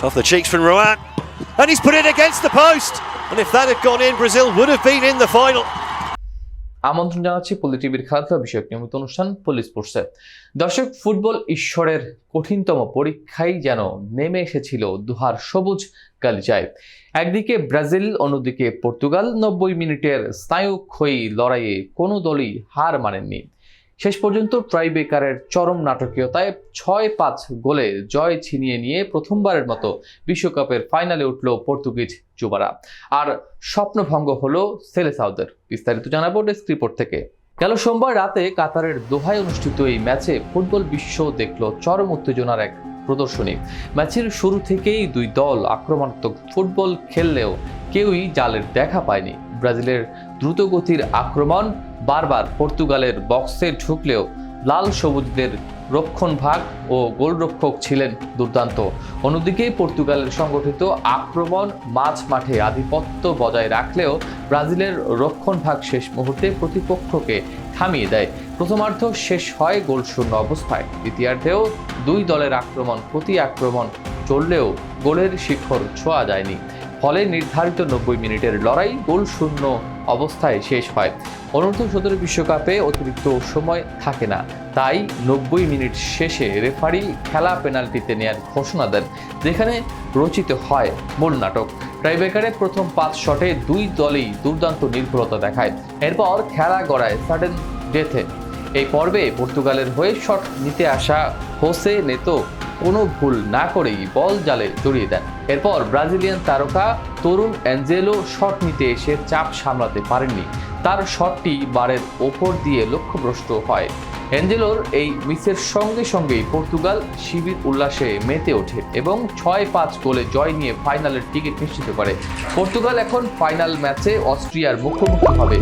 Off the cheeks from Rowan. And he's put it against the post. And if that had gone in, Brazil would have been in the final. আমন্ত্রণ জানাচ্ছি পল্লী টিভির খেলাধুলা বিষয়ক নিয়মিত অনুষ্ঠান পল্লী স্পোর্টসে দর্শক ফুটবল ঈশ্বরের কঠিনতম পরীক্ষাই যেন নেমে এসেছিল দুহার সবুজ গালিচায় একদিকে ব্রাজিল অন্যদিকে পর্তুগাল নব্বই মিনিটের স্নায়ুক্ষয়ী লড়াইয়ে কোনো দলই হার মানেননি শেষ পর্যন্ত ট্রাইবেকারের চরম নাটকীয়তায় ছয় পাঁচ গোলে জয় ছিনিয়ে নিয়ে প্রথমবারের মতো বিশ্বকাপের ফাইনালে উঠল পর্তুগিজ যুবারা। আর স্বপ্নভঙ্গ হলো সেলেসাউদের। বিস্তারিত জানাব ডেস্ক রিপোর্ট থেকে। গেল সোমবার রাতে কাতারের দোহায় অনুষ্ঠিত এই ম্যাচে ফুটবল বিশ্ব দেখল চরম উত্তেজনার এক প্রদর্শনী। ম্যাচের শুরু থেকেই দুই দল আক্রমণাত্মক ফুটবল খেললেও কেউই জালের দেখা পায়নি। ব্রাজিলের দ্রুতগতির আক্রমণ, বারবার পর্তুগালের বক্সে ঢুকলেও লাল সবুজদের রক্ষণভাগ ও গোলরক্ষক ছিলেন দুর্দান্ত। অন্যদিকে পর্তুগালের সংগঠিত আক্রমণ মাঝ মাঠে আধিপত্য বজায় রাখলেও ব্রাজিলের রক্ষণভাগ শেষ মুহূর্তে প্রতিপক্ষকে থামিয়ে দেয়। প্রথমার্ধ শেষ হয় গোলশূন্য অবস্থায়, দ্বিতীয়ার্ধেও দুই দলের আক্রমণ প্রতি আক্রমণ চললেও গোলের শিখর ছোঁয়া যায়নি। ফলে নির্ধারিত নব্বই মিনিটের লড়াই গোল শূন্য অবস্থায় শেষ হয়। অনূর্ধ্ব সতেরো বিশ্বকাপে অতিরিক্ত সময় থাকে না। তাই নব্বই মিনিট শেষে রেফারি খেলা পেনাল্টিতে নেয়ার ঘোষণা দেন, যেখানে রচিত হয় মূল নাটক। ট্রাইবেকারে প্রথম পাঁচ শটে দুই দলই দুর্দান্ত নির্ভরতা দেখায়। এরপর খেলা গড়ায় সাডেন ডেথে। এই পর্বে পর্তুগালের হয়ে শট নিতে আসা হোসে নেতো কোনো ভুল না করেই বল জালে জড়িয়ে দেন। এরপর ব্রাজিলিয়ান তারকা তরুণ অ্যাঞ্জেলো শট নিতে এসে চাপ সামলাতে পারেননি। তার শটটি বারের ওপর দিয়ে লক্ষ্যভ্রষ্ট হয়। অ্যাঞ্জেলোর এই মিসের সঙ্গে সঙ্গেই পর্তুগাল শিবির উল্লাসে মেতে ওঠে এবং ছয় পাঁচ গোলে জয় নিয়ে ফাইনালের টিকিট নিশ্চিত করে। পর্তুগাল এখন ফাইনাল ম্যাচে অস্ট্রিয়ার মুখোমুখি হবে।